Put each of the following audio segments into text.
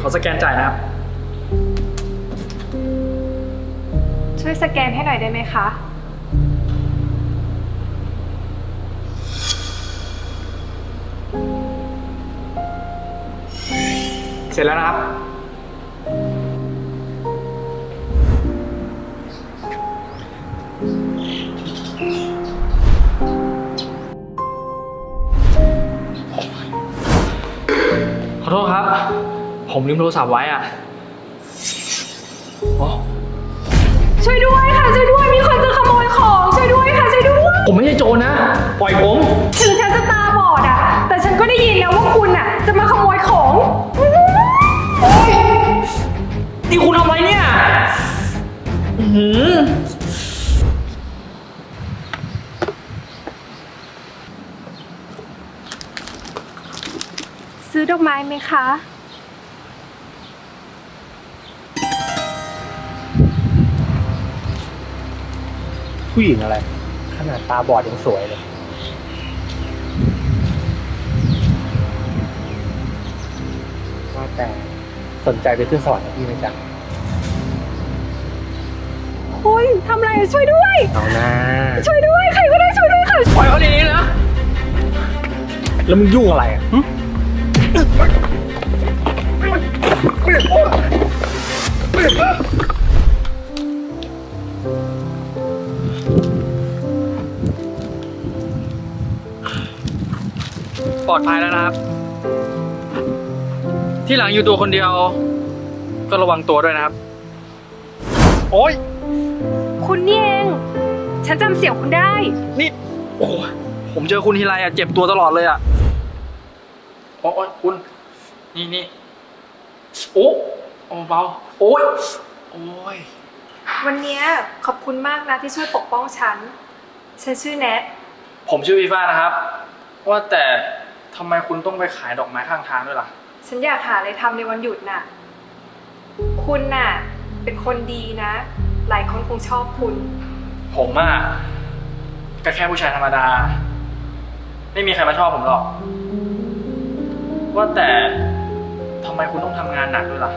ขอสแกนจ่ายนะครับ ช่วยสแกนให้หน่อยได้ไหมคะ เสร็จแล้วนะครับ ผมลืมโทรศัพท์ไว้อะอ๋อช่วยด้วยค่ะช่วยด้วยมีคนจะขโมยของช่วยด้วยค่ะช่วยด้วยผมไม่ใช่โจรนะ ปล่อยผม ถึงฉันจะตาบอดอะแต่ฉันก็ได้ยินแล้วว่าคุณอะจะมาขโมยของนี่คุณทำอะไรเนี่ยอื้อหือซื้อดอกไม้ไหมคะ ผู้หญิงอะไร ขนาดตาบอดยังสวยเลย ว่าแต่สนใจไปขึ้นสวรรค์กับพี่ไหมจ๊ะคุณทำอะไรช่วยด้วย เอาหน้าช่วยด้วยใครก็ได้ช่วยด้วยค่ะปล่อยเขาดีๆนะ แล้วมึงยุ่งอะไรอะหึ ปลอดภัยแล้วนะครับ ที่หลังอยู่ตัวคนเดียว ก็ระวังตัวด้วยนะครับ โอ้ยคุณนี่เอง ฉันจำเสียงคุณได้ นี่โอ้โหผมเจอคุณทีไรอะเจ็บตัวตลอดเลยอะโอ้ยคุณ นี่นี่โอ้โอ้เบาโอ้ยโอ้ยวันเนี้ยขอบคุณมากนะที่ช่วยปกป้องฉัน ฉันชื่อแนทผมชื่อวีฟ้านะครับ ว่าแต่ ทำไมคุณต้องไปขายดอกไม้ข้างทางด้วยล่ะ ฉันอยากหาอะไรทำในวันหยุดน่ะ คุณน่ะ เป็นคนดีนะ หลายคนคงชอบคุณ ผมอะก็แค่ผู้ชายธรรมดา ไม่มีใครมาชอบผมหรอก ว่าแต่ทำไมคุณต้องทำงานหนักด้วยล่ะ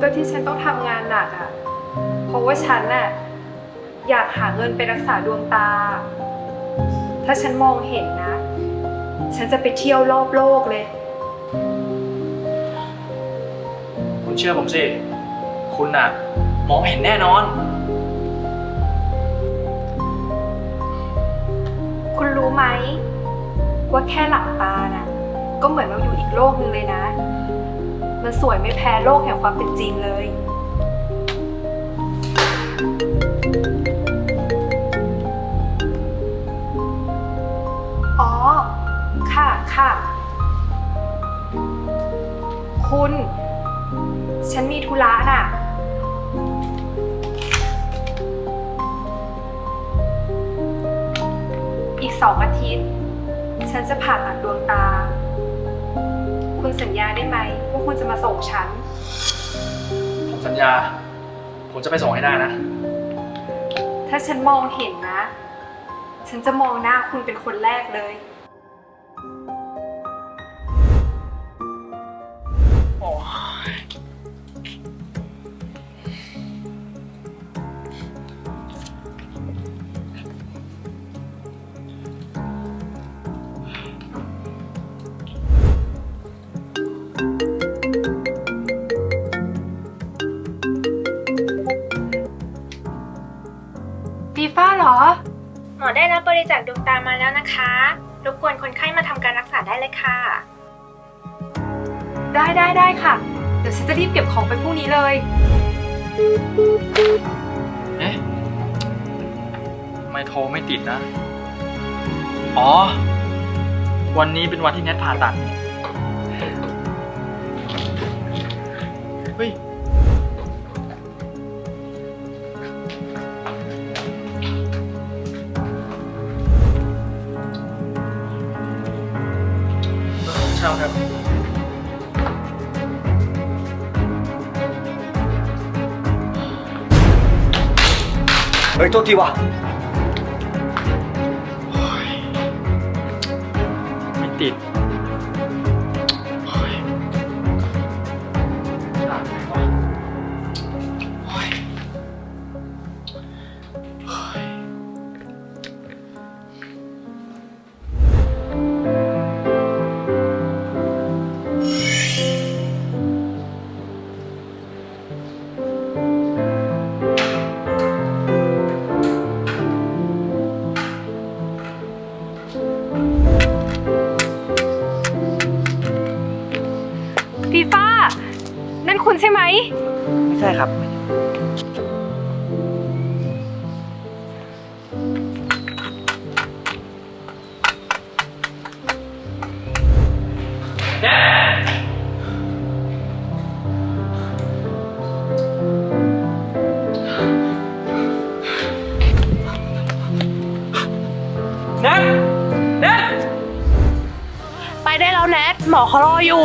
ก็ที่ฉันต้องทำงานหนักอะ เพราะว่าฉันน่ะอยากหาเงินไปรักษาดวงตา ถ้าฉันมองเห็นนะ ฉันจะไปเที่ยวรอบโลกเลย คุณเชื่อผมสิ คุณน่ะ มองเห็นแน่นอน คุณรู้ไหม ว่าแค่หลับตาน่ะ ก็เหมือนเราอยู่อีกโลกนึงเลยนะ มันสวยไม่แพ้โลกแห่งความเป็นจริงเลย คุณ ฉันมีธุระน่ะ อีกสองอาทิตย์ ฉันจะผ่าตัดดวงตา คุณสัญญาได้ไหมว่าคุณจะมาส่งฉัน ผมสัญญา ผมจะไปส่งให้ได้นะ ถ้าฉันมองเห็นนะ ฉันจะมองหน้าคุณเป็นคนแรกเลย อ หมอได้รับบริจาคดวงตามาแล้วนะคะ รบกวนคนไข้มาทำการรักษาได้เลยค่ะ ได้ได้ได้ค่ะ เดี๋ยวฉันจะรีบเก็บของไปพรุ่งนี้เลย เอ๊ะทำไม่โทรไม่ติดนะ อ๋อ วันนี้เป็นวันที่แนทผ่าตัดนี่เฮ้ย ช่าครับเฮ้ยโทษทีว่ะ ใช่ไหม ไม่ใช่ครับ แนท แนท ไปได้แล้วแนท หมอเขารออยู่